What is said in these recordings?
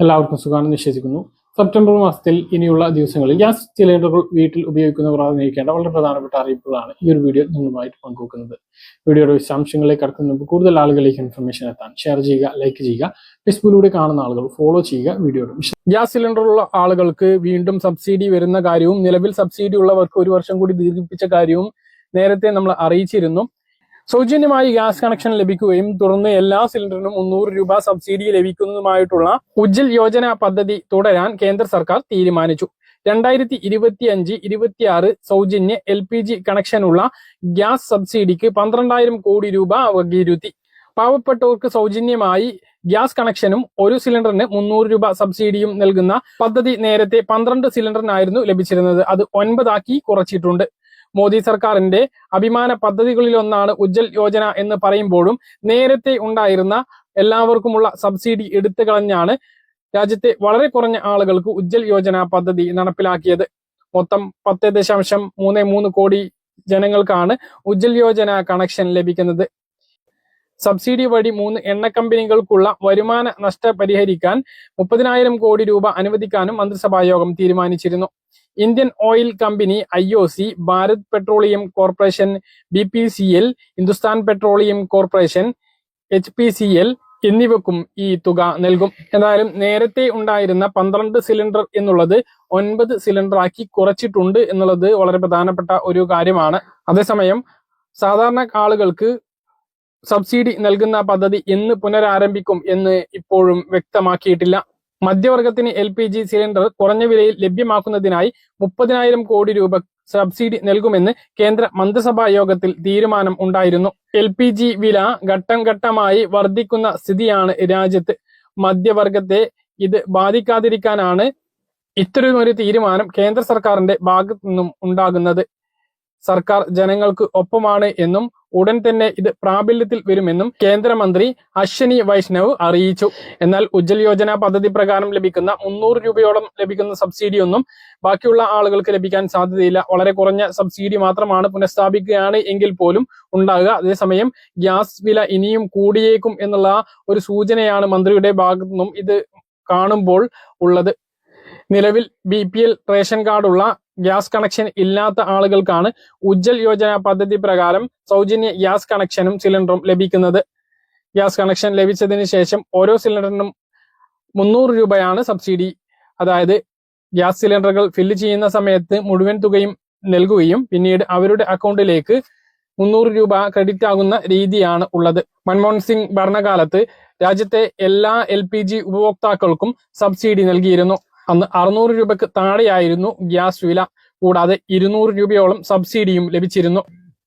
എല്ലാവർക്കും സുഖമാണെന്ന് വിശ്വസിക്കുന്നു. സെപ്റ്റംബർ മാസത്തിൽ ഇനിയുള്ള ദിവസങ്ങളിൽ ഗ്യാസ് സിലിണ്ടറുകൾ വീട്ടിൽ ഉപയോഗിക്കുന്നവർ അറിഞ്ഞിരിക്കേണ്ട വളരെ പ്രധാനപ്പെട്ട അറിയിപ്പുകളാണ് ഈ ഒരു വീഡിയോ നിങ്ങളുമായിട്ട് പങ്കുവെക്കുന്നത്. വീഡിയോയുടെ വിശദാംശങ്ങളിലേക്ക് കടക്കുന്ന മുമ്പ് കൂടുതൽ ആളുകളിലേക്ക് ഇൻഫർമേഷൻ എത്താൻ ഷെയർ ചെയ്യുക ലൈക്ക് ചെയ്യുക ഫേസ്ബുക്കിലൂടെ കാണുന്ന ആളുകൾ ഫോളോ ചെയ്യുക വീഡിയോയുടെ ഗ്യാസ് സിലിണ്ടറുള്ള ആളുകൾക്ക് വീണ്ടും സബ്സിഡി വരുന്ന കാര്യവും നിലവിൽ സബ്സിഡി ഉള്ളവർക്ക് ഒരു വർഷം കൂടി ദീർഘിപ്പിച്ച കാര്യവും നേരത്തെ നമ്മൾ അറിയിച്ചിരുന്നു. സൗജന്യമായി ഗ്യാസ് കണക്ഷൻ ലഭിക്കുകയും തുടർന്ന് എല്ലാ സിലിണ്ടറിനും മുന്നൂറ് രൂപ സബ്സിഡി ലഭിക്കുന്നതുമായിട്ടുള്ള ഉജ്ജൽ യോജന പദ്ധതി തുടരാൻ കേന്ദ്ര സർക്കാർ തീരുമാനിച്ചു. രണ്ടായിരത്തി ഇരുപത്തി അഞ്ച് ഇരുപത്തിയാറ് സൗജന്യ എൽ പി ജി കണക്ഷനുള്ള ഗ്യാസ് സബ്സിഡിക്ക് പന്ത്രണ്ടായിരം കോടി രൂപ വകയിരുത്തി. പാവപ്പെട്ടവർക്ക് സൗജന്യമായി ഗ്യാസ് കണക്ഷനും ഒരു സിലിണ്ടറിന് മുന്നൂറ് രൂപ സബ്സിഡിയും നൽകുന്ന പദ്ധതി നേരത്തെ പന്ത്രണ്ട് സിലിണ്ടറിനായിരുന്നു ലഭിച്ചിരുന്നത്. അത് ഒൻപതാക്കി കുറച്ചിട്ടുണ്ട്. മോദി സർക്കാരിന്റെ അഭിമാന പദ്ധതികളിലൊന്നാണ് ഉജ്ജൽ യോജന എന്ന് പറയുമ്പോഴും നേരത്തെ ഉണ്ടായിരുന്ന എല്ലാവർക്കുമുള്ള സബ്സിഡി എടുത്തു കളഞ്ഞാണ് രാജ്യത്തെ വളരെ കുറഞ്ഞ ആളുകൾക്ക് ഉജ്ജൽ യോജന പദ്ധതി നടപ്പിലാക്കിയത്. മൊത്തം പത്ത് ദശാംശം മൂന്ന് മൂന്ന് കോടി ജനങ്ങൾക്കാണ് ഉജ്ജൽ യോജന കണക്ഷൻ ലഭിക്കുന്നത്. സബ്സിഡി വഴി മൂന്ന് എണ്ണ കമ്പനികൾക്കുള്ള വരുമാന നഷ്ട പരിഹരിക്കാൻ മുപ്പതിനായിരം കോടി രൂപ അനുവദിക്കാനും മന്ത്രിസഭാ യോഗം തീരുമാനിച്ചിരുന്നു. Indian oil company I O C Bharat petroleum corporation B P C L Hindustan petroleum corporation H P C L എന്നിവക്കും ഈ തുക നൽകും. എന്തായാലും നേരത്തെ ഉണ്ടായിരുന്ന പന്ത്രണ്ട് സിലിണ്ടർ എന്നുള്ളത് ഒൻപത് സിലിണ്ടറാക്കി കുറച്ചിട്ടുണ്ട് എന്നുള്ളത് വളരെ പ്രധാനപ്പെട്ട ഒരു കാര്യമാണ്. അതേസമയം സാധാരണ ആളുകൾക്ക് സബ്സിഡി നൽകുന്ന പദ്ധതി എന്ന് പുനരാരംഭിക്കും എന്ന് ഇപ്പോഴും വ്യക്തമാക്കിയിട്ടില്ല. മധ്യവർഗത്തിന് എൽ പി ജി സിലിണ്ടർ കുറഞ്ഞ വിലയിൽ ലഭ്യമാക്കുന്നതിനായി മുപ്പതിനായിരം കോടി രൂപ സബ്സിഡി നൽകുമെന്ന് കേന്ദ്ര മന്ത്രിസഭാ യോഗത്തിൽ തീരുമാനം ഉണ്ടായിരുന്നു. എൽ പി ജി വില ഘട്ടം ഘട്ടമായി വർദ്ധിക്കുന്ന സ്ഥിതിയാണ് രാജ്യത്ത്. മധ്യവർഗത്തെ ഇത് ബാധിക്കാതിരിക്കാനാണ് ഇത്തരമൊരു തീരുമാനം കേന്ദ്ര സർക്കാരിന്റെ ഭാഗത്തു നിന്നും ഉണ്ടാകുന്നത്. സർക്കാർ ജനങ്ങൾക്ക് ഒപ്പമാണ് എന്നും ഉടൻ തന്നെ ഇത് പ്രാബല്യത്തിൽ വരുമെന്നും കേന്ദ്രമന്ത്രി അശ്വനി വൈഷ്ണവ് അറിയിച്ചു. എന്നാൽ ഉജ്ജൽ യോജന പദ്ധതി പ്രകാരം ലഭിക്കുന്ന മുന്നൂറ് രൂപയോളം ലഭിക്കുന്ന സബ്സിഡിയൊന്നും ബാക്കിയുള്ള ആളുകൾക്ക് ലഭിക്കാൻ സാധ്യതയില്ല. വളരെ കുറഞ്ഞ സബ്സിഡി മാത്രമാണ് പുനഃസ്ഥാപിക്കുകയാണ് എങ്കിൽ പോലും ഉണ്ടാകുക. അതേസമയം ഗ്യാസ് വില ഇനിയും കൂടിയേക്കും എന്നുള്ള ഒരു സൂചനയാണ് മന്ത്രിയുടെ ഭാഗത്തു നിന്നും ഇത് കാണുമ്പോൾ ഉള്ളത്. നിലവിൽ ബി പി എൽ റേഷൻ കാർഡുള്ള ഗ്യാസ് കണക്ഷൻ ഇല്ലാത്ത ആളുകൾക്കാണ് ഉജ്ജൽ യോജന പദ്ധതി പ്രകാരം സൗജന്യ ഗ്യാസ് കണക്ഷനും സിലിണ്ടറും ലഭിക്കുന്നത്. ഗ്യാസ് കണക്ഷൻ ലഭിച്ചതിന് ശേഷം ഓരോ സിലിണ്ടറിനും മുന്നൂറ് രൂപയാണ് സബ്സിഡി. അതായത് ഗ്യാസ് സിലിണ്ടറുകൾ ഫില്ല് ചെയ്യുന്ന സമയത്ത് മുഴുവൻ തുകയും നൽകുകയും പിന്നീട് അവരുടെ അക്കൗണ്ടിലേക്ക് മുന്നൂറ് രൂപ ക്രെഡിറ്റ് ആകുന്ന രീതിയാണ് ഉള്ളത്. മൻമോഹൻ സിംഗ് ഭരണകാലത്ത് രാജ്യത്തെ എല്ലാ എൽ ഉപഭോക്താക്കൾക്കും സബ്സിഡി നൽകിയിരുന്നു. അന്ന് അറുന്നൂറ് രൂപയ്ക്ക് താഴെയായിരുന്നു ഗ്യാസ് വില. കൂടാതെ ഇരുന്നൂറ് രൂപയോളം സബ്സിഡിയും ലഭിച്ചിരുന്നു.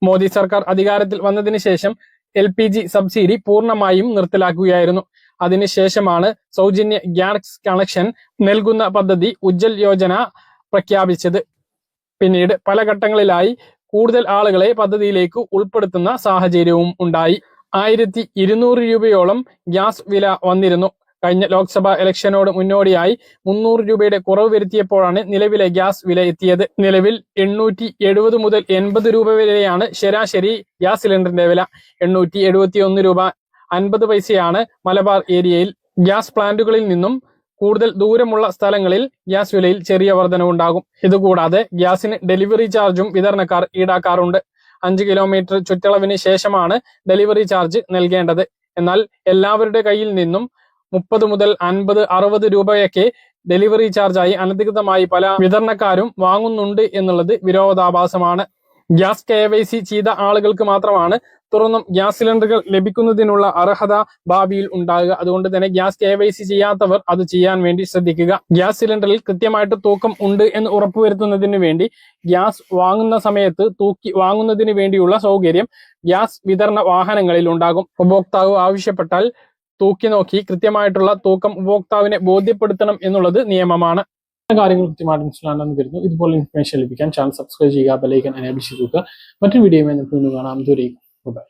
മോദി സർക്കാർ അധികാരത്തിൽ വന്നതിന് ശേഷം എൽ പി ജി സബ്സിഡി പൂർണമായും നിർത്തലാക്കുകയായിരുന്നു. അതിനുശേഷമാണ് സൗജന്യ ഗ്യാസ് കണക്ഷൻ നൽകുന്ന പദ്ധതി ഉജ്ജൽ യോജന പ്രഖ്യാപിച്ചത്. പിന്നീട് പല ഘട്ടങ്ങളിലായി കൂടുതൽ ആളുകളെ പദ്ധതിയിലേക്ക് ഉൾപ്പെടുത്തുന്ന സാഹചര്യവും ഉണ്ടായി. ആയിരത്തി ഇരുന്നൂറ് രൂപയോളം ഗ്യാസ് വില വന്നിരുന്നു. കഴിഞ്ഞ ലോക്സഭാ ഇലക്ഷനോട് മുന്നോടിയായി മുന്നൂറ് രൂപയുടെ കുറവ് വരുത്തിയപ്പോഴാണ് നിലവിലെ ഗ്യാസ് വില എത്തിയത്. നിലവിൽ എണ്ണൂറ്റി എഴുപത് മുതൽ എൺപത് രൂപ വരെയാണ് ശരാശരി ഗ്യാസ് സിലിണ്ടറിന്റെ വില. എണ്ണൂറ്റി എഴുപത്തി ഒന്ന് രൂപ അൻപത് പൈസയാണ് മലബാർ ഏരിയയിൽ. ഗ്യാസ് പ്ലാന്റുകളിൽ നിന്നും കൂടുതൽ ദൂരമുള്ള സ്ഥലങ്ങളിൽ ഗ്യാസ് വിലയിൽ ചെറിയ വർധനവുണ്ടാകും ഇതുകൂടാതെ ഗ്യാസിന് ഡെലിവറി ചാർജും വിതരണക്കാർ ഈടാക്കാറുണ്ട്. അഞ്ച് കിലോമീറ്റർ ചുറ്റളവിന് ശേഷമാണ് ഡെലിവറി ചാർജ് നൽകേണ്ടത്. എന്നാൽ എല്ലാവരുടെ കയ്യിൽ നിന്നും മുപ്പത് മുതൽ അൻപത് അറുപത് രൂപയൊക്കെ ഡെലിവറി ചാർജായി അനധികൃതമായി പല വിതരണക്കാരും വാങ്ങുന്നുണ്ട് എന്നുള്ളത് വിരോധാഭാസമാണ്. ഗ്യാസ് കെ വൈ സി ചെയ്ത ആളുകൾക്ക് മാത്രമാണ് തുറന്നും ഗ്യാസ് സിലിണ്ടറുകൾ ലഭിക്കുന്നതിനുള്ള അർഹത ഭാവിയിൽ ഉണ്ടാകുക. അതുകൊണ്ട് തന്നെ ഗ്യാസ് കെ വൈ സി ചെയ്യാത്തവർ അത് ചെയ്യാൻ വേണ്ടി ശ്രദ്ധിക്കുക. ഗ്യാസ് സിലിണ്ടറിൽ കൃത്യമായിട്ട് തൂക്കം ഉണ്ട് എന്ന് ഉറപ്പുവരുത്തുന്നതിന് വേണ്ടി ഗ്യാസ് വാങ്ങുന്ന സമയത്ത് തൂക്കി വാങ്ങുന്നതിന് വേണ്ടിയുള്ള സൗകര്യം ഗ്യാസ് വിതരണ വാഹനങ്ങളിൽ ഉണ്ടാകും. ഉപഭോക്താവ് ആവശ്യപ്പെട്ടാൽ തൂക്കി നോക്കി. കൃത്യമായിട്ടുള്ള തൂക്കം ഉപഭോക്താവിനെ ബോധ്യപ്പെടുത്തണം എന്നുള്ളത് നിയമമാണ്. കാര്യങ്ങൾ കൃത്യമായിട്ട് മനസ്സിലാണെന്ന് കരുതുന്നു. ഇതുപോലെ ഇൻഫർമേഷൻ ലഭിക്കാൻ ചാനൽ സബ്സ്ക്രൈബ് ചെയ്യുക ബെലൈക്കൻ ചെയ്ത് നോക്കുക. മറ്റൊരു വീണ്ടും കാണാം. ദൂരേക്കും ബൈ